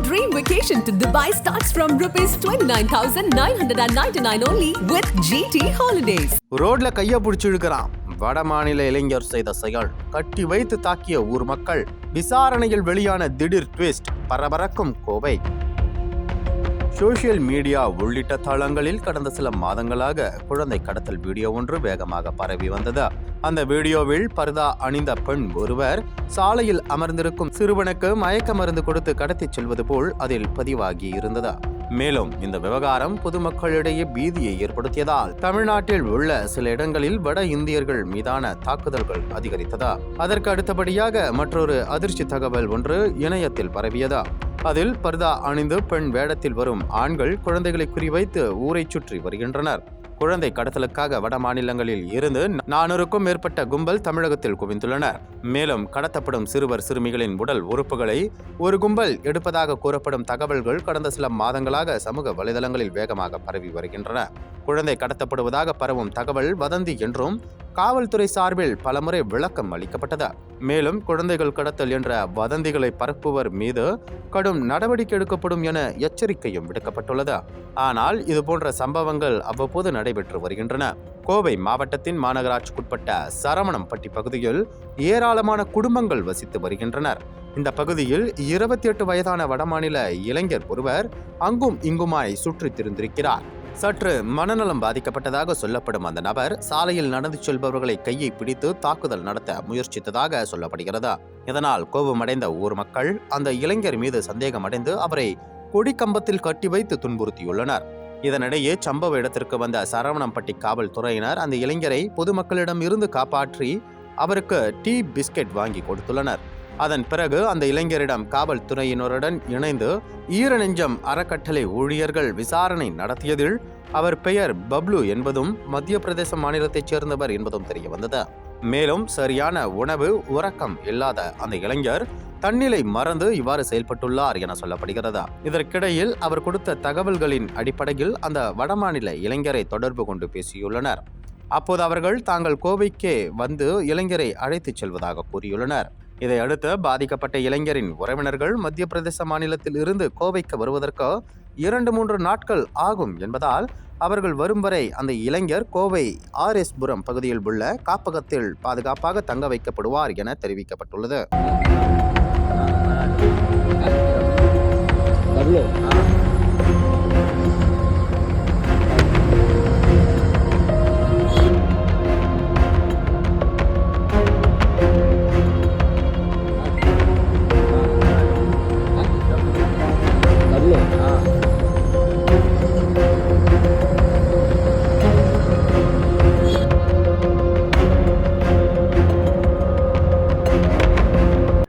dream vacation to Dubai starts from rupees 29,999 only with GT Holidays. ரோட்ல கைய பிடிச்சி இழுக்கிறான் வட மாநில இளைஞர் செய்த செயல் கட்டி வைத்து தாக்கிய ஊர் மக்கள் விசாரணையில் வெளியான திடீர் ட்விஸ்ட் பரபரக்கும் கோவை சோஷியல் மீடியா உள்ளிட்ட தளங்களில் கடந்த சில மாதங்களாக குழந்தை கடத்தல் வீடியோ ஒன்று வேகமாக பரவி வந்தது. அந்த வீடியோவில் பர்தா அணிந்த பெண் ஒருவர் சாலையில் அமர்ந்திருக்கும் சிறுவனுக்கு மயக்க மருந்து கொடுத்து கடத்திச் செல்வது போல் அதில் பதிவாகி இருந்தது. மேலும் இந்த விவகாரம் பொதுமக்களிடையே பீதியை ஏற்படுத்தியதால் தமிழ்நாட்டில் உள்ள சில இடங்களில் வட இந்தியர்கள் மீதான தாக்குதல்கள் அதிகரித்ததா. அதற்கு அடுத்தபடியாக மற்றொரு அதிர்ச்சி தகவல் ஒன்று இணையத்தில் பரவியதா. அதில் பர்தா அணிந்து பெண் வேடத்தில் வரும் ஆண்கள் குழந்தைகளை குறிவைத்து ஊரை சுற்றி வருகின்றனர். குழந்தை கடத்தலுக்காக வட மாநிலங்களில் இருந்து நானூறுக்கும் மேற்பட்ட கும்பல் தமிழகத்தில் குவிந்துள்ளனர். மேலும் கடத்தப்படும் சிறுவர் சிறுமிகளின் உடல் உறுப்புகளை ஒரு கும்பல் எடுப்பதாக கூறப்படும் தகவல்கள் கடந்த சில மாதங்களாக சமூக வலைதளங்களில் வேகமாக பரவி வருகின்றன. குழந்தை கடத்தப்படுவதாக பரவும் தகவல் வதந்தி என்றும் காவல்துறை சார்பில் பலமுறை விளக்கம் அளிக்கப்பட்டது. மேலும் குழந்தைகள் கடத்தல் என்ற வதந்திகளை பரப்புவர் மீது கடும் நடவடிக்கை எடுக்கப்படும் என எச்சரிக்கையும் விடுக்கப்பட்டுள்ளது. ஆனால் இதுபோன்ற சம்பவங்கள் அவ்வப்போது நடைபெற்று வருகின்றன. கோவை மாவட்டத்தின் மாநகராட்சிக்குட்பட்ட சரவணம்பட்டி பகுதியில் ஏராளமான குடும்பங்கள் வசித்து வருகின்றனர். இந்த பகுதியில் இருபத்தி எட்டு வயதான வடமாநில இளைஞர் ஒருவர் அங்கும் இங்குமாய் சுற்றித் திரிந்திருக்கிறார். சற்று மனநலம் பாதிக்கப்பட்டதாக சொல்லப்படும் அந்த நபர் சாலையில் நடந்து செல்பவர்களை கையை பிடித்து தாக்குதல் நடத்த முயற்சித்ததாக சொல்லப்படுகிறது? இதனால் கோபமடைந்த ஊர் மக்கள் அந்த இளைஞர் மீது சந்தேகமடைந்து அவரை கொடிக்கம்பத்தில் கட்டி வைத்து துன்புறுத்தியுள்ளனர். இதனிடையே சம்பவ இடத்திற்கு வந்த சரவணம்பட்டி காவல்துறையினர் அந்த இளைஞரை பொதுமக்களிடம் இருந்து காப்பாற்றி அவருக்கு டீ பிஸ்கெட் வாங்கி கொடுத்துள்ளனர். அதன் பிறகு அந்த இளைஞரிடம் காவல்துறையினருடன் இணைந்து ஈரநெஞ்சம் அறக்கட்டளை ஊழியர்கள் விசாரணை நடத்தியதில் அவர் பெயர் பப்லு என்பதும் மத்திய பிரதேச மாநிலத்தைச் சேர்ந்தவர் என்பதும் தெரிய வந்தது மேலும் சரியான உணவு உறக்கம் இல்லாத அந்த இளைஞர் தன்னிலை மறந்து இவ்வாறு செயல்பட்டுள்ளார் என சொல்லப்படுகிறது. இதற்கிடையில் அவர் கொடுத்த தகவல்களின் அடிப்படையில் அந்த வடமாநில இளைஞரை தொடர்பு கொண்டு பேசியுள்ளனர். அப்போது அவர்கள் தாங்கள் கோவைக்கே வந்து இளைஞரை அழைத்துச் செல்வதாக கூறியுள்ளனர். இதையடுத்து பாதிக்கப்பட்ட இளைஞரின் உறவினர்கள் மத்திய பிரதேச மாநிலத்தில் இருந்து கோவைக்கு வருவதற்கு இரண்டு மூன்று நாட்கள் ஆகும் என்பதால் அவர்கள் வரும் வரை அந்த இளைஞர் கோவை ஆர் எஸ் புரம் பகுதியில் உள்ள காப்பகத்தில் பாதுகாப்பாக தங்க வைக்கப்படுவார் என தெரிவிக்கப்பட்டுள்ளது.